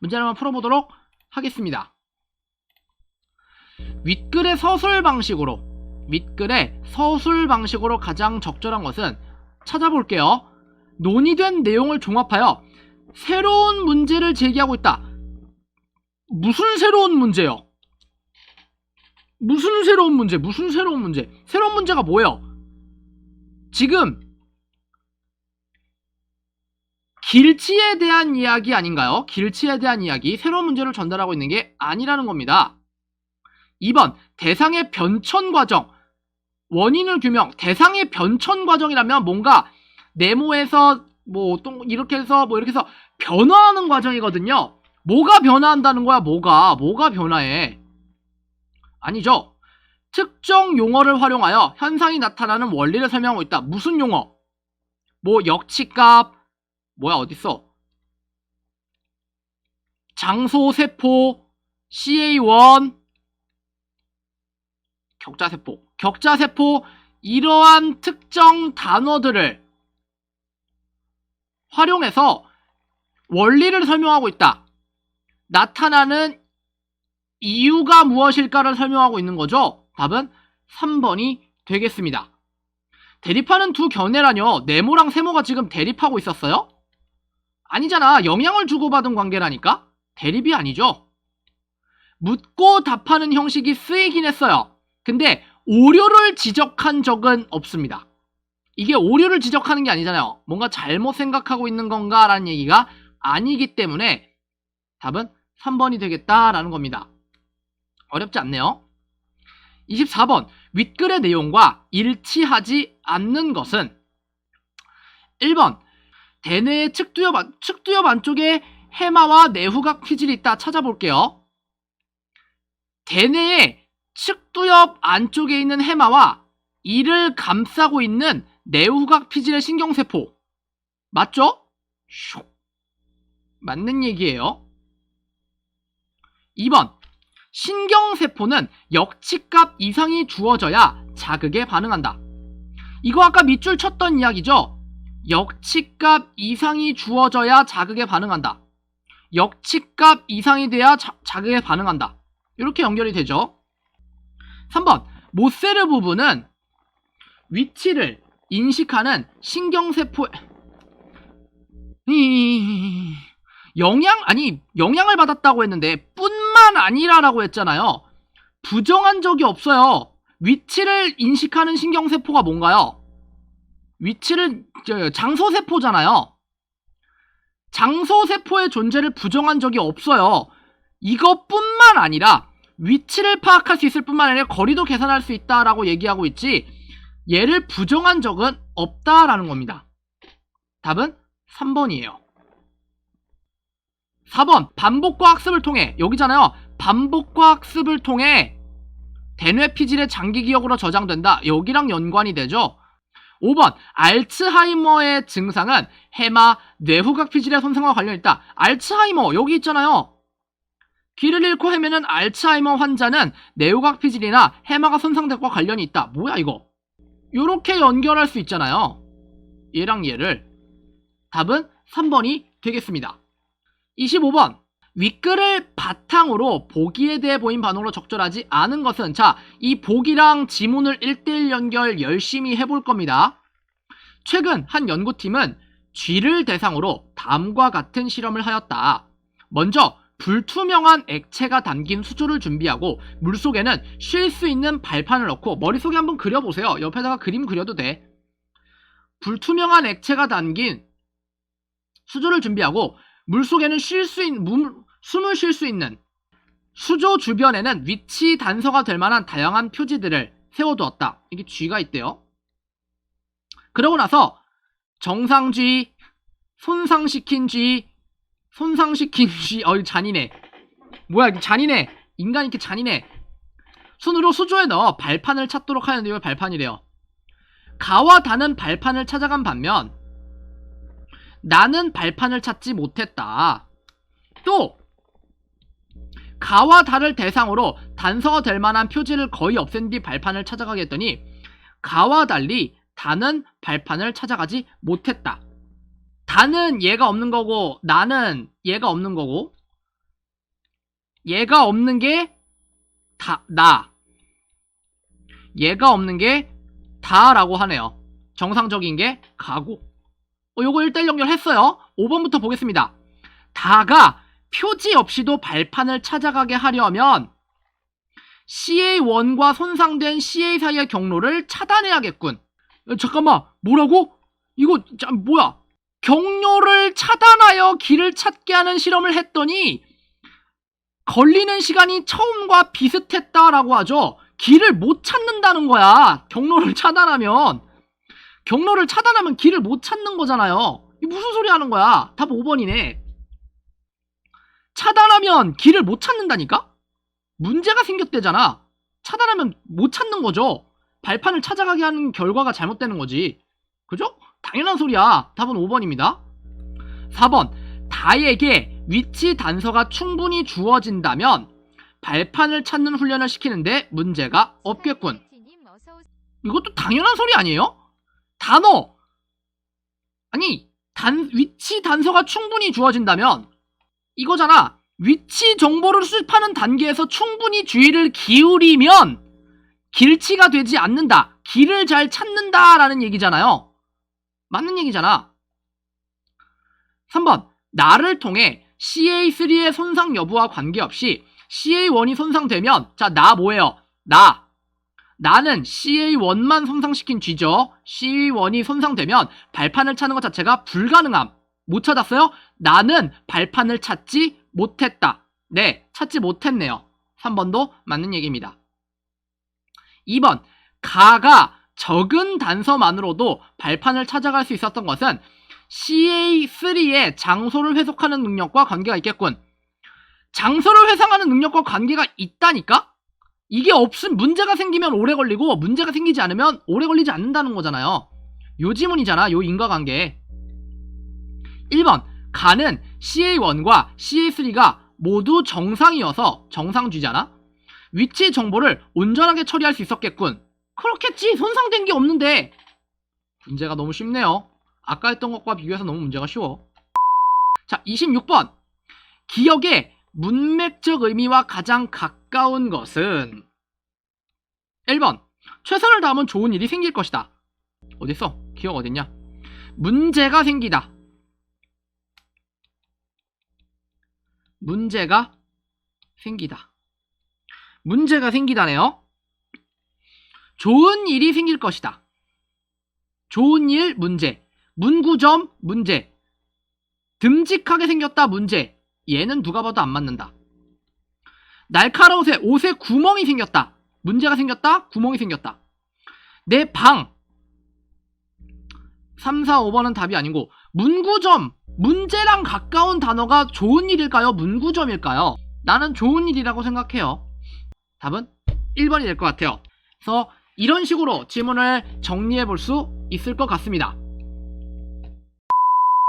문제를 한번 풀어보도록 하겠습니다. 윗글의 서술 방식으로 윗글의 서술 방식으로 가장 적절한 것은 찾아볼게요. 논의된 내용을 종합하여 새로운 문제를 제기하고 있다. 무슨 새로운 문제요? 무슨 새로운 문제? 무슨 새로운 문제? 새로운 문제가 뭐예요? 지금 길치에 대한 이야기 아닌가요? 길치에 대한 이야기, 새로운 문제를 전달하고 있는 게 아니라는 겁니다. 2번, 대상의 변천 과정. 원인을 규명, 대상의 변천 과정이라면 뭔가 네모에서 뭐또 이렇게 해서 뭐 이렇게 해서 변화하는 과정이거든요. 뭐가 변화한다는 거야? 뭐가? 뭐가 변화해? 아니죠. 특정 용어를 활용하여 현상이 나타나는 원리를 설명하고 있다. 무슨 용어? 뭐 역치값 뭐야 어딨어? 장소 세포 CA1 격자 세포 격자 세포 이러한 특정 단어들을 활용해서 원리를 설명하고 있다. 나타나는 이유가 무엇일까를 설명하고 있는 거죠. 답은 3번이 되겠습니다. 대립하는 두 견해라뇨. 네모랑 세모가 지금 대립하고 있었어요? 아니잖아. 영향을 주고받은 관계라니까? 대립이 아니죠. 묻고 답하는 형식이 쓰이긴 했어요. 근데 오류를 지적한 적은 없습니다. 이게 오류를 지적하는 게 아니잖아요. 뭔가 잘못 생각하고 있는 건가? 라는 얘기가 아니기 때문에 답은 3번이 되겠다라는 겁니다. 어렵지 않네요. 24번 윗글의 내용과 일치하지 않는 것은 1번 대뇌의 측두엽, 안, 측두엽 안쪽에 해마와 내후각 피질이 있다 찾아볼게요. 대뇌의 측두엽 안쪽에 있는 해마와 이를 감싸고 있는 내후각 피질의 신경세포 맞죠? 슉. 맞는 얘기예요. 2번 신경세포는 역치값 이상이 주어져야 자극에 반응한다. 이거 아까 밑줄 쳤던 이야기죠? 역치값 이상이 주어져야 자극에 반응한다. 역치값 이상이 돼야 자, 자극에 반응한다. 이렇게 연결이 되죠. 3번 모세르 부분은 위치를 인식하는 신경세포 이 영향 아니 영향을 받았다고 했는데 뿐만 아니라라고 했잖아요. 부정한 적이 없어요. 위치를 인식하는 신경세포가 뭔가요? 위치를 저, 장소세포잖아요. 장소세포의 존재를 부정한 적이 없어요. 이것뿐만 아니라 위치를 파악할 수 있을 뿐만 아니라 거리도 계산할 수 있다라고 얘기하고 있지 얘를 부정한 적은 없다라는 겁니다. 답은 3번이에요. 4번 반복과 학습을 통해 여기잖아요. 반복과 학습을 통해 대뇌 피질의 장기 기억으로 저장된다. 여기랑 연관이 되죠. 5번 알츠하이머의 증상은 해마 뇌후각 피질의 손상과 관련이 있다. 알츠하이머 여기 있잖아요. 귀를 잃고 헤매는 알츠하이머 환자는 뇌후각 피질이나 해마가 손상된 것과 관련이 있다. 뭐야 이거? 요렇게 연결할 수 있잖아요. 얘랑 얘를. 답은 3번이 되겠습니다. 25번 윗글을 바탕으로 보기에 대해 보인 반응으로 적절하지 않은 것은 자, 이 보기랑 지문을 1대1 연결 열심히 해볼 겁니다. 최근 한 연구팀은 쥐를 대상으로 다음과 같은 실험을 하였다. 먼저 불투명한 액체가 담긴 수조를 준비하고 물속에는 쉴 수 있는 발판을 넣고 머릿속에 한번 그려보세요. 옆에다가 그림 그려도 돼. 불투명한 액체가 담긴 수조를 준비하고 물속에는 쉴 수 있는 물, 숨을 쉴 수 있는 수조 주변에는 위치 단서가 될 만한 다양한 표지들을 세워두었다. 이게 쥐가 있대요. 그러고 나서 정상 쥐, 손상시킨 쥐, 손상시킨 쥐, 어이 잔인해. 뭐야 잔인해. 인간이 이렇게 잔인해. 손으로 수조에 넣어 발판을 찾도록 하는데 왜 발판이래요? 가와 다는 발판을 찾아간 반면 나는 발판을 찾지 못했다. 또 가와 달을 대상으로 단서가 될 만한 표지를 거의 없앤 뒤 발판을 찾아가게 했더니 가와 달리 다는 발판을 찾아가지 못했다. 다는 얘가 없는 거고 나는 얘가 없는 거고 얘가 없는 게 다, 나. 얘가 없는 게 다라고 하네요. 정상적인 게 가고. 어, 요거 1대1 연결했어요. 5번부터 보겠습니다. 다가 표지 없이도 발판을 찾아가게 하려면 CA1과 손상된 CA 사이의 경로를 차단해야겠군. 어, 잠깐만, 뭐라고? 이거, 참, 뭐야? 경로를 차단하여 길을 찾게 하는 실험을 했더니 걸리는 시간이 처음과 비슷했다라고 하죠. 길을 못 찾는다는 거야. 경로를 차단하면. 경로를 차단하면 길을 못 찾는 거잖아요. 이 무슨 소리 하는 거야? 답 5번이네. 차단하면 길을 못 찾는다니까? 문제가 생겼대잖아. 차단하면 못 찾는 거죠. 발판을 찾아가게 하는 결과가 잘못되는 거지. 그죠? 당연한 소리야. 답은 5번입니다. 4번. 다에게 위치 단서가 충분히 주어진다면 발판을 찾는 훈련을 시키는데 문제가 없겠군. 이것도 당연한 소리 아니에요? 단어! 아니, 단, 위치 단서가 충분히 주어진다면 이거잖아. 위치 정보를 수집하는 단계에서 충분히 주의를 기울이면 길치가 되지 않는다. 길을 잘 찾는다라는 얘기잖아요. 맞는 얘기잖아. 3번. 나를 통해 CA3의 손상 여부와 관계없이 CA1이 손상되면 자, 나 뭐예요? 나. 나는 CA1만 손상시킨 쥐죠. CA1이 손상되면 발판을 찾는 것 자체가 불가능함. 못 찾았어요? 나는 발판을 찾지 못했다. 네, 찾지 못했네요. 3번도 맞는 얘기입니다. 2번. 가가 적은 단서만으로도 발판을 찾아갈 수 있었던 것은 CA3의 장소를 회속하는 능력과 관계가 있겠군. 장소를 회상하는 능력과 관계가 있다니까? 이게 없음 문제가 생기면 오래 걸리고 문제가 생기지 않으면 오래 걸리지 않는다는 거잖아요. 요 지문이잖아. 요 인과관계. 1번. 가는 CA1과 CA3가 모두 정상이어서 정상쥐잖아. 위치 정보를 온전하게 처리할 수 있었겠군. 그렇겠지. 손상된 게 없는데. 문제가 너무 쉽네요. 아까 했던 것과 비교해서 너무 문제가 쉬워. 자, 26번. 기억의 문맥적 의미와 가장 가까운 것은 1번. 최선을 다하면 좋은 일이 생길 것이다. 어딨어? 기억 어딨냐? 문제가 생기다. 문제가 생기다. 문제가 생기다네요. 좋은 일이 생길 것이다. 좋은 일, 문제. 문구점, 문제. 듬직하게 생겼다, 문제. 얘는 누가 봐도 안 맞는다. 날카로운 옷에, 옷에 구멍이 생겼다. 문제가 생겼다, 구멍이 생겼다. 내 방. 3, 4, 5번은 답이 아니고, 문구점. 문제랑 가까운 단어가 좋은 일일까요? 문구점일까요? 나는 좋은 일이라고 생각해요. 답은 1번이 될 것 같아요. 그래서 이런 식으로 지문을 정리해 볼 수 있을 것 같습니다.